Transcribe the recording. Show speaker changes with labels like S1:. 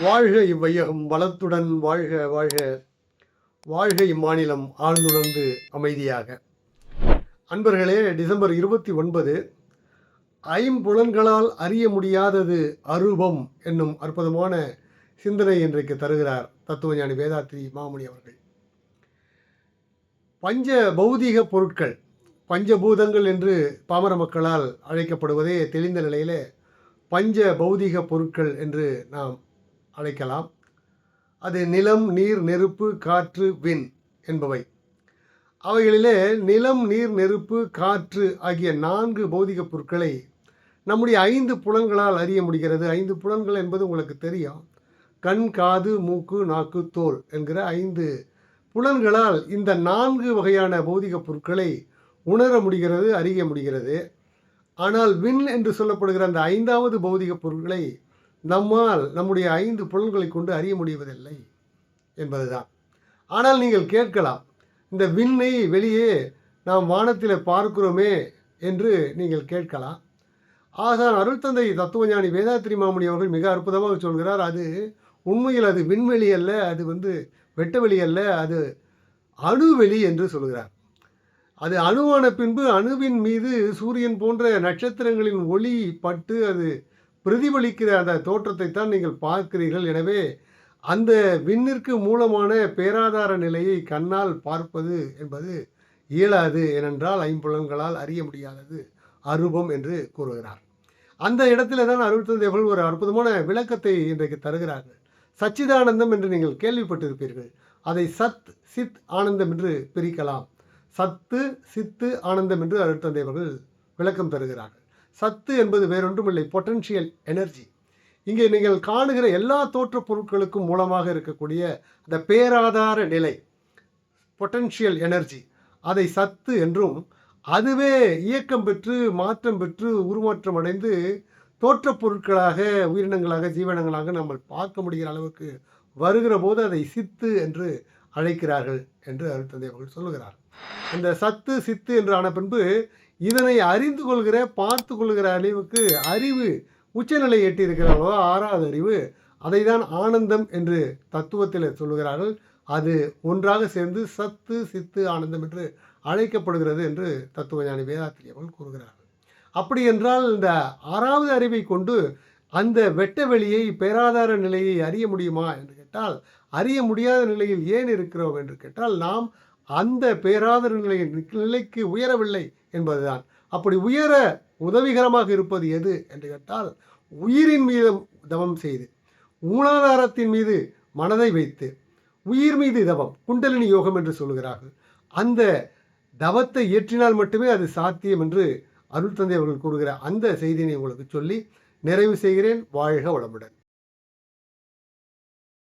S1: வாழ்க இவ்வையகம் வளத்துடன் வாழ்க வாழ்க. வாழ்க இம்மாநிலம் ஆழ்ந்துணர்ந்து அமைதியாக. அன்பர்களே டிசம்பர் இருபத்தி ஒன்பது ஐம்புலன்களால் அறிய முடியாதது அரூபம் என்னும் அற்புதமான சிந்தனை இன்றைக்கு தருகிறார் தத்துவஞானி வேதாத்ரி மாமுனி அவர்கள். பஞ்ச பௌதிக பொருட்கள் பஞ்சபூதங்கள் என்று பாமர மக்களால் அழைக்கப்படுவதே தெளிந்த நிலையிலே பஞ்ச பௌதிக பொருட்கள் என்று நாம் அழைக்கலாம். அது நிலம் நீர் நெருப்பு காற்று விண் என்பவை. அவைகளிலே நிலம் நீர் நெருப்பு காற்று ஆகிய நான்கு பௌதிக பொருட்களை நம்முடைய ஐந்து புலன்களால் அறிய முடிகிறது. ஐந்து புலன்கள் என்பது உங்களுக்கு தெரியும். கண் காது மூக்கு நாக்கு தோல் என்கிற ஐந்து புலன்களால் இந்த நான்கு வகையான பௌதிக பொருட்களை உணர முடிகிறது அறிய முடிகிறது. ஆனால் விண் என்று சொல்லப்படுகிற அந்த ஐந்தாவது பௌதிக பொருட்களை நம்மால் நம்முடைய ஐந்து புலன்களை கொண்டு அறிய முடிவதில்லை என்பதுதான். ஆனால் நீங்கள் கேட்கலாம் இந்த விண்ணை வெளியே நாம் வானத்தில் பார்க்கிறோமே என்று நீங்கள் கேட்கலாம். ஆசான் அருள் தந்தை தத்துவஞானி வேதாத்திரி மாமுனி அவர்கள் மிக அற்புதமாக சொல்கிறார். அது உண்மையில் அது விண்வெளி அல்ல அது வந்து வெட்டவெளி அல்ல அது அணுவெளி என்று சொல்கிறார். அது அணுவான பின்பு அணுவின் மீது சூரியன் போன்ற நட்சத்திரங்களின் ஒளி பட்டு அது பிரதிபலிக்கிற அந்த தோற்றத்தை தான் நீங்கள் பார்க்கிறீர்கள். எனவே அந்த விண்ணிற்கு மூலமான பேராதார நிலையை கண்ணால் பார்ப்பது என்பது இயலாது ஏனென்றால் ஐம்புலன்களால் அறிய முடியாதது அரூபம் என்று கூறுகிறார். அந்த இடத்துல தான் அருள் ஒரு அற்புதமான விளக்கத்தை இன்றைக்கு தருகிறார்கள். சச்சிதானந்தம் என்று நீங்கள் கேள்விப்பட்டிருப்பீர்கள். அதை சத் சித் ஆனந்தம் என்று பிரிக்கலாம். சத்து சித்து ஆனந்தம் என்று அருட்தந்தைவர்கள் விளக்கம் தருகிறார்கள். சத்து என்பது வேறொன்றுமில்லை பொட்டன்ஷியல் எனர்ஜி இங்கே நீங்கள் காணுகிற எல்லா தோற்றப் பொருட்களுக்கும் மூலமாக இருக்கக்கூடிய அந்த பேராதார நிலை பொட்டன்ஷியல் எனர்ஜி அதை சத்து என்றும் அதுவே இயக்கம் பெற்று மாற்றம் பெற்று உருமாற்றம் அடைந்து தோற்றப் பொருட்களாக உயிரினங்களாக ஜீவனங்களாக நம்ம பார்க்க முடிகிற அளவுக்கு வருகிற போது அதை சித்து என்று அழைக்கிறார்கள் என்று அருட்தந்தை அவர்கள் சொல்லுகிறார். அந்த சத்து சித்து என்று ஆன பின்பு இதனை அறிந்து கொள்கிற பார்த்து கொள்கிற அறிவுக்கு அறிவு உச்சநிலை எட்டியிருக்கிறார்களோ ஆறாவது அறிவு அதை தான் ஆனந்தம் என்று தத்துவத்தில் சொல்லுகிறார்கள். அது ஒன்றாக சேர்ந்து சத்து சித்து ஆனந்தம் என்று அழைக்கப்படுகிறது என்று தத்துவ ஞானி வேதாத்திரி அவர்கள் கூறுகிறார்கள். அப்படி என்றால் இந்த ஆறாவது அறிவை கொண்டு அந்த வெட்ட வெளியை பேராதார நிலையை அறிய முடியுமா என்று கேட்டால் அறிய முடியாத நிலையில் ஏன் இருக்கிறோம்? என்று கேட்டால் நாம் அந்த பேராத நிலையின் நிலைக்கு உயரவில்லை என்பதுதான். அப்படி உயர உதவிகரமாக இருப்பது எது என்று கேட்டால் உயிரின் மீது தவம் செய்து மூலாதாரத்தின் மீது மனதை வைத்து உயிர் மீது தவம் குண்டலினி யோகம் என்று சொல்கிறார்கள் அந்த தவத்தை இயற்றினால் மட்டுமே அது சாத்தியம் என்று அருள் தந்தை அவர்கள் கூறுகிற அந்த செய்தியினை உங்களுக்கு சொல்லி நிறைவு செய்கிறேன். வாழ்க வளமுடன்.